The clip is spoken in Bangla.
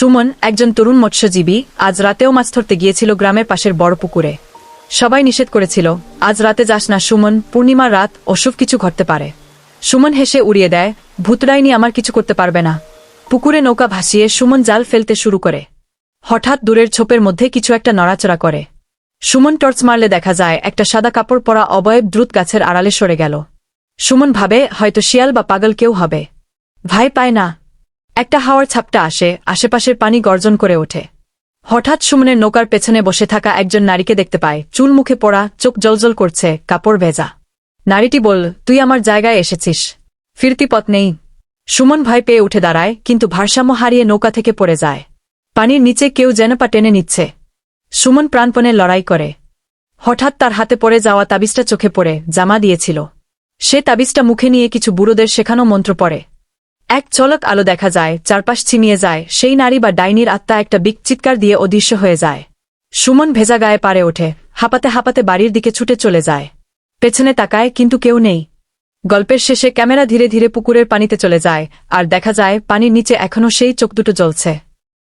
সুমন একজন তরুণ মৎস্যজীবী আজ রাতেও মাছ ধরতে গিয়েছিল গ্রামের পাশের বড় পুকুরে। সবাই নিষেধ করেছিল, আজ রাতে যাস না সুমন পূর্ণিমার রাত অশুভ কিছু ঘটতে পারে। সুমন হেসে উড়িয়ে দেয় ভূতরাইনি আমার কিছু করতে পারবে না। পুকুরে নৌকা ভাসিয়ে সুমন জাল ফেলতে শুরু করে। হঠাৎ দূরের ছোপের মধ্যে কিছু একটা নড়াচড়া করে। সুমন টর্চ মারলে দেখা যায়, একটা সাদা কাপড় পরা অবয়ব দ্রুত গাছের আড়ালে সরে গেল। সুমন ভাবে, হয়তো শিয়াল বা পাগল কেউ হবে। ভাই পায় না। একটা হাওয়ার ছাপটা আসে, আশেপাশের পানি গর্জন করে ওঠে। হঠাৎ সুমনের নৌকার পেছনে বসে থাকা একজন নারীকে দেখতে পায়। চুল মুখে পড়া, চোখ জলজল করছে, কাপড় ভেজা। নারীটি বল তুই আমার জায়গায় এসেছিস। ফিরতি পথ নেই। সুমন ভয় পেয়ে উঠে দাঁড়ায়, কিন্তু ভারসাম্য হারিয়ে নৌকা থেকে পড়ে যায়। পানির নিচে কেউ যেন পা টেনে নিচ্ছে। সুমন প্রাণপণে লড়াই করে। হঠাৎ তার হাতে পড়ে যাওয়া তাবিজটা চোখে পড়ে, জামা দিয়েছিল। সে তাবিজটা মুখে নিয়ে কিছু বুড়োদের শেখানো মন্ত্র পড়ে। এক চলক আলো দেখা যায়, চারপাশ ছিনিয়ে যায়, সেই নারী বা ডাইনির আত্মা একটা বিক চিৎকার দিয়ে অদৃশ্য হয়ে যায়। সুমন ভেজা গায়ে পারে ওঠে, হাঁপাতে হাঁপাতে বাড়ির দিকে ছুটে চলে যায়। পেছনে তাকায় কিন্তু কেউ নেই। গল্পের শেষে ক্যামেরা ধীরে ধীরে পুকুরের পানিতে চলে যায়, আর দেখা যায় পানির নিচে এখনও সেই চোখ দুটো জ্বলছে।